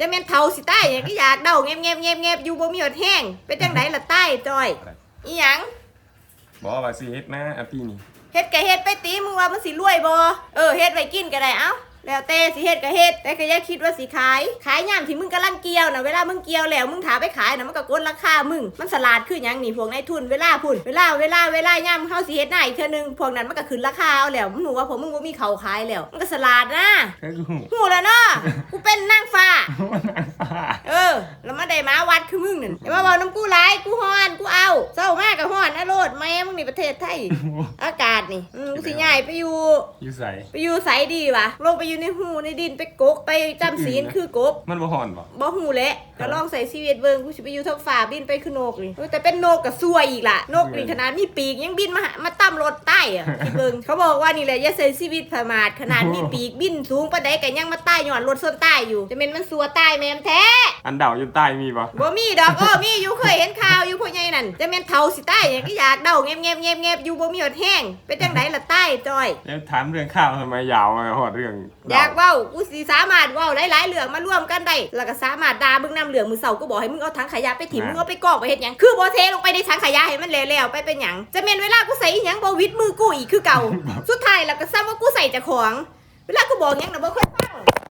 จะแม่นเฒ่าสิตายหยังก็อยากเดาแงบแงบแงบแงบอยู่บ่มีหดแห้งเป็นจังไดล่ะตายจอยอีหยังบอกว่าสิเฮ็ดนะอาปีนี้เฮ็ดก็เฮ็ดไปตีมึงว่ามันสิรวยบ่เออเฮ็ดไว้กินก็ได้เอ้าแล้วแต่สิเฮ็ดก็เฮ็ดแต่ก็อย่าคิดว่าสิขาย ขายยามที่มึงกำลังเกี่ยวน่ะเวลามึงเกี่ยวแล้วมึงถาไปขายน่ะมันก็กดราคามึงมันสลาดคือหยังนี่พวกนายทุนเวลาพุ่นเวลาเวลาเวลายามเฮาสิเฮ็ดหน้าอีกเทื่อนึงพวกนั้นมันก็ขึ้นราคาเอาแล้วมึงรู้ว่าพวกมึงบ่มีเขาวขายแล้วมันก็สลาดนะก็คือหูหูแล้วเนาะ กูเป็นนางฟ้า นาง ได้มาวัดคือมึงนั่นอย่ามาบอกน้ำกูหลายกูฮ้อนกูเอาเศร้ามากกับฮ้อนนะโลดแม่มึงนี่ประเทศไทย อากาศนี่อืมกูสิย้ายไปอยู่ อยู่ใสไปอยู่ไสดีวะลงไปอยู่ในหูในดินไปกกไปจำศีลคือกบ มันบ่ห่อนบ่ บ่หูแหละก็ลองใส่ชีวิตเบิ่งกูสิไปอยู่ท้องฟ้าบินไปคือนกนี่แต่เป็นนกก็ซวยอีกล่ะ นกนี่ขนาดมีปีกยังบินมาหามาตั้มรถใต้อะคิดเบิ่งเขาบอกว่านี่แหละอย่าใส่ชีวิตประมาทขนาดมีปีกบินสูงปานใดก็ยังมาใต้ย้อนรถส้นใต้อยู่จะเป็นมันสัวใต้แม่มแท้ อันเดาอยู่ใต้มีบ่บ่มีดอกอ้อมีอยู่เคยเห็นข่าวอยู่พ่อใหญ่นั่นจะแม่นเฒ่าสิใต้หยังก็อยากเดาแงบแงบแงบแงบอยู่บ่มีหดแห้งเป็นจังไดล่ะใต้จอยแล้วถามเรื่องข้าวทำไมยาวมาหอดเรื่องอยากเว้ากูสิสามารถเว้าหลายๆเรื่องมาร่วมกันได้แล้วก็สามารถด่ามึงนำเรื่องมือเสาก็บอกให้มึงเอาถังขยะไปถิ่มมึงเอาไปกอกไปเฮ็ดหยังคือบ่เทลงไปในถังขยะให้มันแล้วๆไปเป็นหยังจะแม่นเวลากูใส่อีหยังบ่วิดมือกูอีกคือเก่าสุดท้ายแล้วก็ซ้ำว่ากูใส่เจ้าของเวลากูบอกหยังน่ะบ่ค่อยฟัง